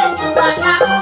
干什么呢？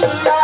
Bye.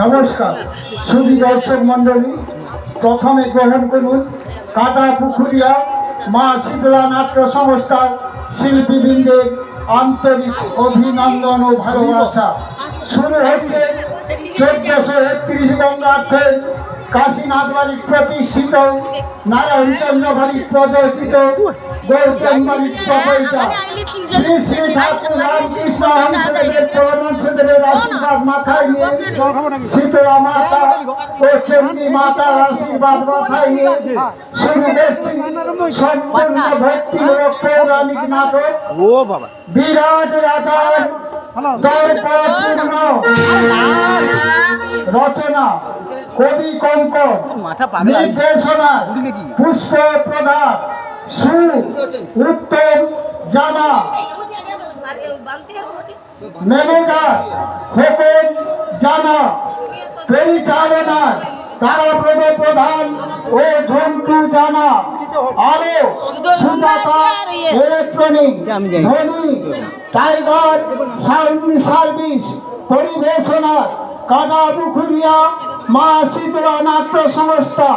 নমস্কার। সুধী দর্শক মণ্ডলী, প্রথমে গ্রহণ করুন কাটা পুকুরিয়া মা শীতলা নাট্য সংস্থার শিল্পীবৃন্দের আন্তরিক অভিনন্দন ও ভালোবাসা। শুরু হচ্ছে চোদ্দশো একত্রিশ বঙ্গার্থে কাশীনাথ বাড়ি প্রতিষ্ঠিত নারায়ণচন্দ্র বাড়ি প্রদর্শিত গৌতম বাড়ি প্রকল্পা। শ্রী শ্রী ঠাকুর রামকৃষ্ণ হংসদেবের পরমহংসদেবের আশীর্বাদ মাথায় নিয়ে শীতলা মাতা ও চণ্ডী মাতার আশীর্বাদ মাথায় নিয়ে শুরু করছি সম্পূর্ণ ভক্তি ও পৌরাণিক নাটক। ও বাবা। বিরাট রাজার দর্পপূর্ণ রচনা। কবি কঙ্কন। নির্দেশনা। পুষ্প প্রধান সু উত্তম জানা। ম্যানেজার খোকন জানা পরিচালনার তারাপ্রদ প্রধান ও ঝন্টু জানা আরও সুজাতা ইলেকট্রনিক। ধনী টাইগার সাউন্ড সার্ভিস পরিবেশনা কাদা পুকুরিয়া মা শীতলা নাট্য সংস্থা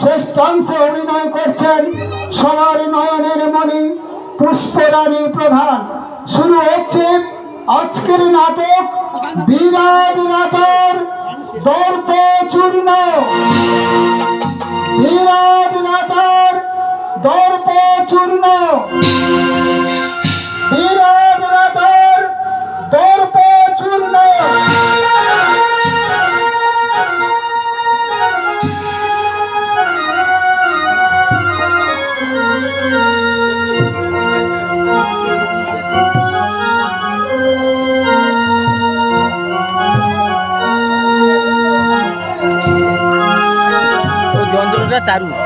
শ্রেষ্ঠাংশে অভিনয় করছেন সবার নয়নের মণি পুষ্পরানী প্রধান আজকের নাটক বিরাট নাচের দর্প চূর্ণ। বিরাট নাচের দর্প চূর্ণ। বিরাট নাচের দর্প চূর্ণ। સારું